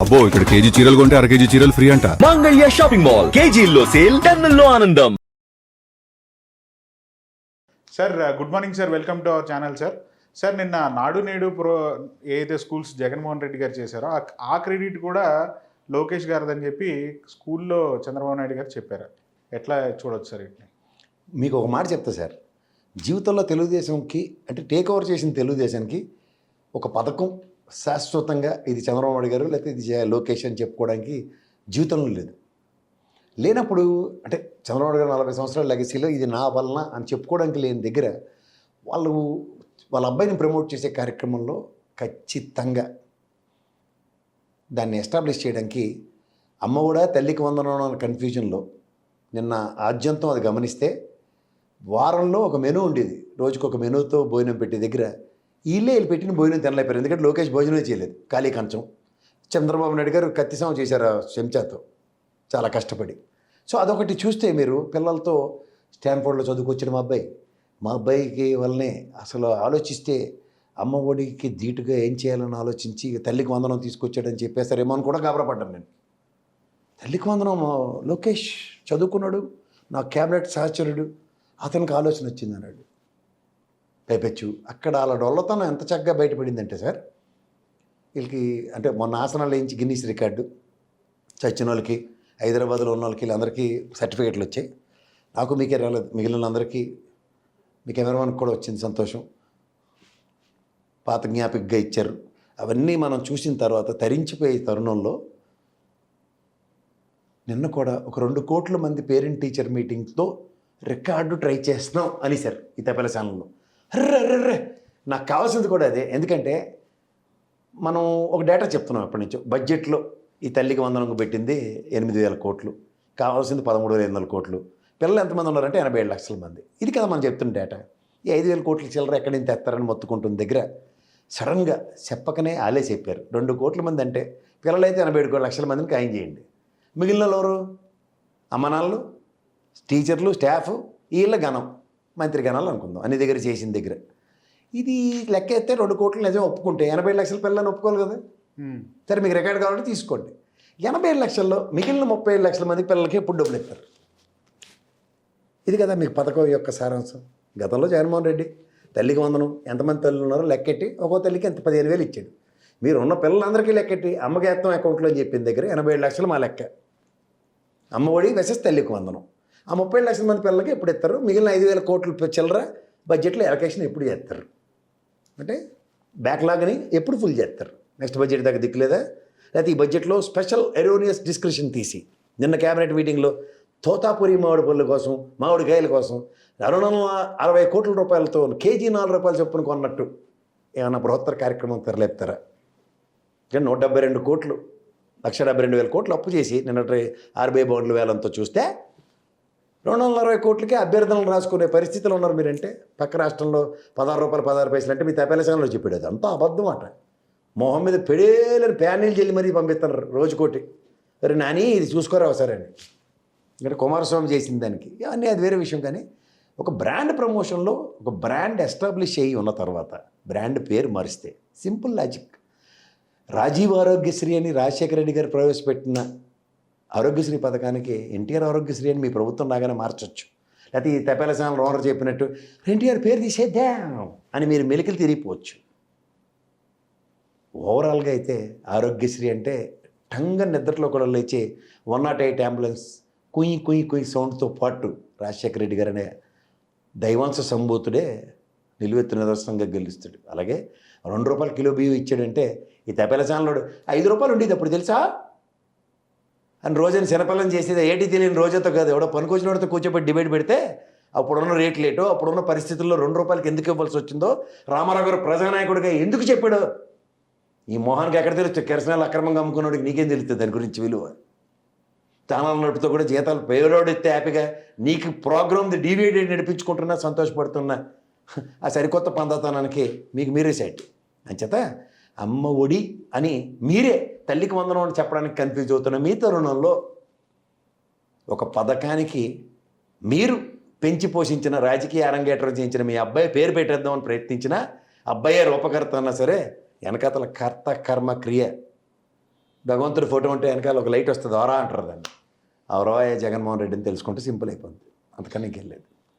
అబ్బో ఇక్కడ కేజీ చీరలు కొంటే అర కేజీ చీరలు ఫ్రీ అంట. Mangalya shopping mall. కేజీల్లో సేల్ టన్నుల్లో ఆనందం. Sir good morning sir welcome to our channel sir sir నిన్న నాడు నేడు ప్రో ఏదైతే స్కూల్స్ జగన్మోహన్ రెడ్డి గారు చేశారో ఆ- క్రెడిట్ కూడా లోకేష్ గారిదని చెప్పి స్కూల్లో చంద్రబాబు నాయుడు గారు చెప్పారు. ఎట్లా చూడొచ్చు సార్ ఇట్లా? మీకు ఒక మాట చెప్తా సార్ జీవితంలో తెలుగుదేశంకి అంటే టేక్ ఓవర్ చేసిన తెలుగుదేశానికి ఒక పథకం శాశ్వతంగా ఇది చంద్రబాబు గారు లేకపోతే ఇది జే- లోకేష్ అని చెప్పుకోవడానికి జీవితంలో లేదు. లేనప్పుడు అంటే చంద్రబాబు గారు నలభై సంవత్సరాల లెగసీలో ఇది నా వలన అని చెప్పుకోవడానికి లేని దగ్గర వాళ్ళు వాళ్ళ అబ్బాయిని ప్రమోట్ చేసే కార్యక్రమంలో ఖచ్చితంగా దాన్ని ఎస్టాబ్లిష్ చేయడానికి అమ్మ కూడా తల్లికి వందనం అన్న కన్ఫ్యూజన్లో నిన్న ఆద్యంతం అది గమనిస్తే వారంలో ఒక మెనూ ఉండేది. రోజుకొక మెనూతో భోజనం పెట్టే దగ్గర వీళ్ళే వీళ్ళు పెట్టిన భోజనం తినలేపారు ఎందుకంటే లోకేష్ భోజనమే చేయలేదు. ఖాళీ కంచం. చంద్రబాబు నాయుడు గారు కత్తిసం చేశారు చెంచాతో. చాలా కష్టపడి. సో అదొకటి చూస్తే మీరు పిల్లలతో స్టాన్ఫోర్డ్లో చదువుకొచ్చిన మా అబ్బాయి. మా అబ్బాయికి వల్లనే అసలు ఆలోచిస్తే అమ్మ ఒడికి ధీటుగా ఏం చేయాలని ఆలోచించి తల్లికి వందనం తీసుకొచ్చాడని చెప్పేస్తారేమో అని కూడా గాబరపడ్డాను నేను. తల్లికి వందనం లోకేష్ చదువుకున్నాడు నా క్యాబినెట్ సహచరుడు అతనికి ఆలోచన వచ్చింది అన్నాడు. పైపెచ్చు. అక్కడ వాళ్ళ డొల్లతనం ఎంత చక్కగా బయటపడిందంటే సార్ వీళ్ళకి అంటే మొన్న ఆసనాలు వేయించి గిన్నీస్ రికార్డు చచ్చిన వాళ్ళకి హైదరాబాద్లో ఉన్న వాళ్ళకి వీళ్ళందరికీ సర్టిఫికేట్లు వచ్చాయి. నాకు మీకే రాలేదు మిగిలిన అందరికీ మీ కెమెరామన్కి కూడా వచ్చింది సంతోషం. పాత జ్ఞాపికగా ఇచ్చారు. అవన్నీ మనం చూసిన తర్వాత తరించిపోయే తరుణంలో నిన్న కూడా ఒక రెండు కోట్ల మంది పేరెంట్ టీచర్ మీటింగ్తో రికార్డు ట్రై చేస్తున్నాం అని సార్ ఈ తెప్పల ఛానల్లో. అర్రే నాకు కావాల్సింది కూడా అదే. ఎందుకంటే మనం ఒక డేటా చెప్తున్నాం ఎప్పటి నుంచో. బడ్జెట్లో ఈ తల్లికి వందనంకు పెట్టింది ఎనిమిది వేల కోట్లు. కావాల్సింది పదమూడు వేల ఎనిమిది వందల కోట్లు. పిల్లలు ఎంతమంది ఉన్నారంటే ఎనభై ఏడు లక్షల మంది. ఇది కదా మనం చెప్తున్న డేటా. ఈ ఐదు వేల కోట్ల చిల్లర ఎక్కడి నుంచి తెస్తారని మొత్తుకుంటున్న దగ్గర. సడన్గా చెప్పకనే ఆలే చెప్పారు. రెండు కోట్ల మంది అంటే పిల్లలైతే ఎనభై ఏడు లక్షల మందిని ఖాయం చేయండి. మిగిలిన ఎవరు అమ్మనాళ్ళు టీచర్లు స్టాఫ్ వీళ్ళ గణం మంత్రి గణాలు అనుకుందాం అన్ని దగ్గర చేసిన దగ్గర. ఇది లెక్క ఎత్తే రెండు కోట్లు నిజం ఒప్పుకుంటే ఎనభై లక్షల పిల్లలని ఒప్పుకోవాలి కదా. సరే మీకు రికార్డు కావాలంటే తీసుకోండి. ఎనభై ఏడు లక్షల్లో మిగిలిన ముప్పై ఏడు లక్షల మంది పిల్లలకి ఎప్పుడు డబ్బులు ఇస్తారు? ఇది కదా మీకు పథకం యొక్క సారాంశం. గతంలో జగన్మోహన్ రెడ్డి తల్లికి వందనం ఎంతమంది తల్లులు ఉన్నారో లెక్కెట్టి ఒక్కో తల్లికి ఎంత? పదిహేను వేలు ఇచ్చాడు. మీరు ఉన్న పిల్లలందరికీ లెక్కెట్టి అమ్మకి వేస్తాం అకౌంట్లో అని చెప్పిన దగ్గర ఎనభై ఏడు లక్షలు మా లెక్క. అమ్మ ఒడి వెసెస్ తల్లికి వందనం. ఆ ముప్పై లక్షల మంది పిల్లలకి ఎప్పుడు ఇస్తారు? మిగిలిన ఐదు వేల కోట్ల చిల్లర బడ్జెట్లో ఎలకేషన్ ఎప్పుడు చేస్తారు? అంటే బ్యాక్లాగ్ని ఎప్పుడు ఫుల్ చేస్తారు? నెక్స్ట్ బడ్జెట్ దాకా దిక్కులేదా? లేకపోతే ఈ బడ్జెట్లో స్పెషల్ ఎరోనియస్ డిస్క్రిప్షన్ తీసి నిన్న క్యాబినెట్ మీటింగ్లో తోతాపురి మామిడి పళ్ళు కోసం మామిడికాయల కోసం రెండు వందల అరవై కోట్ల రూపాయలతో కేజీ నాలుగు రూపాయలు చొప్పున కొన్నట్టు ఏమన్నా బృహత్తర కార్యక్రమం తెరలేపుతారా? నూట డెబ్బై రెండు కోట్లు లక్ష డెబ్బై రెండు వేల కోట్లు అప్పు చేసి నిన్నటి ఆర్బీఐ బౌండ్ల వేలంతో చూస్తే రెండు వందల అరవై కోట్లకి అభ్యర్థనలు రాసుకునే పరిస్థితిలో ఉన్నారు మీరంటే. పక్క రాష్ట్రంలో పదహారు రూపాయలు పదహారు పైసలు అంటే మీ తపేలసంలో చెప్పాడు. అది అంతా అబద్ధం అట. మొహం మీద పెడేలని ప్యానీలు చెల్లి మరీ పంపిస్తున్నారు రోజుకోటి. సరే నాని ఇది చూసుకోరా ఒకసారి అని. ఇక్కడ కుమారస్వామి చేసిన దానికి. అన్నీ అది వేరే విషయం కానీ ఒక బ్రాండ్ ప్రమోషన్లో ఒక బ్రాండ్ ఎస్టాబ్లిష్ అయ్యి ఉన్న తర్వాత బ్రాండ్ పేరు మారిస్తే సింపుల్ లాజిక్. రాజీవ్ ఆరోగ్యశ్రీ అని రాజశేఖర రెడ్డి గారు ప్రవేశపెట్టిన ఆరోగ్యశ్రీ పథకానికి ఎన్టీఆర్ ఆరోగ్యశ్రీ అని మీ ప్రభుత్వం రాగానే మార్చొచ్చు. లేకపోతే ఈ తెప్పలసాన రోనర్ చెప్పినట్టు ఎన్టీఆర్ పేరు తీసేద్దాం అని మీరు మెలికలు తిరిగిపోవచ్చు. ఓవరాల్గా అయితే ఆరోగ్యశ్రీ అంటే టంగ నిద్రలో కూడా లేచి వన్ నాట్ ఎయిట్ అంబులెన్స్ కుయ్ కుయ్ కుయ్ సౌండ్తో పాటు రాజశేఖర రెడ్డి గారు అనే దైవాంశ సంభూతుడే నిలువెత్తు నిదర్శనంగా గెలుస్తాడు. అలాగే రెండు రూపాయలు కిలో బియ్యం ఇచ్చాడంటే ఈ తెప్పల ఛానల్ ఐదు రూపాయలు ఉండేది అప్పుడు తెలుసా? అని రోజని శనపల్లం చేసేది ఏటి తెలియని రోజంతో కాదు. ఎవడో పనికొచ్చినోడితో కూర్చోబెట్టి డిబేట్ పెడితే అప్పుడున్న రేట్లు ఏటో అప్పుడున్న పరిస్థితుల్లో రెండు రూపాయలకి ఎందుకు ఇవ్వాల్సి వచ్చిందో రామారావు గారు ప్రజానాయకుడిగా ఎందుకు చెప్పాడు? ఈ మోహన్కి ఎక్కడ తెలుస్తుంది? కిరసనాలు అక్రమంగా అమ్ముకున్నోడికి నీకేం తెలుస్తుంది దాని గురించి విలువ? ఛానల్ నడుపుతో కూడా జీతాలు పేరోడు ఎత్తే హ్యాపీగా నీకు ప్రోగ్రామ్ది డివిడెడ్ నడిపించుకుంటున్నా సంతోషపడుతున్నా. ఆ సరికొత్త పందతనానికి మీకు మీరే సెట్ అంచేత అమ్మ ఒడి అని మీరే తల్లికి వందనం అని చెప్పడానికి కన్ఫ్యూజ్ అవుతున్న మీ తరుణంలో ఒక పథకానికి మీరు పెంచి పోషించిన రాజకీయ అరంగేట్రం చేయించిన మీ అబ్బాయి పేరు పెట్టేద్దామని ప్రయత్నించిన అబ్బాయే రూపకర్త అన్నా సరే వెనకాతల కర్త కర్మ క్రియ. భగవంతుడి ఫోటో ఉంటే వెనకాల ఒక లైట్ వస్తుంది ఆరా అంటారు దాన్ని. అవరా జగన్మోహన్ రెడ్డిని తెలుసుకుంటే సింపుల్ అయిపోతుంది అందుకని ఇంకేం లేదు.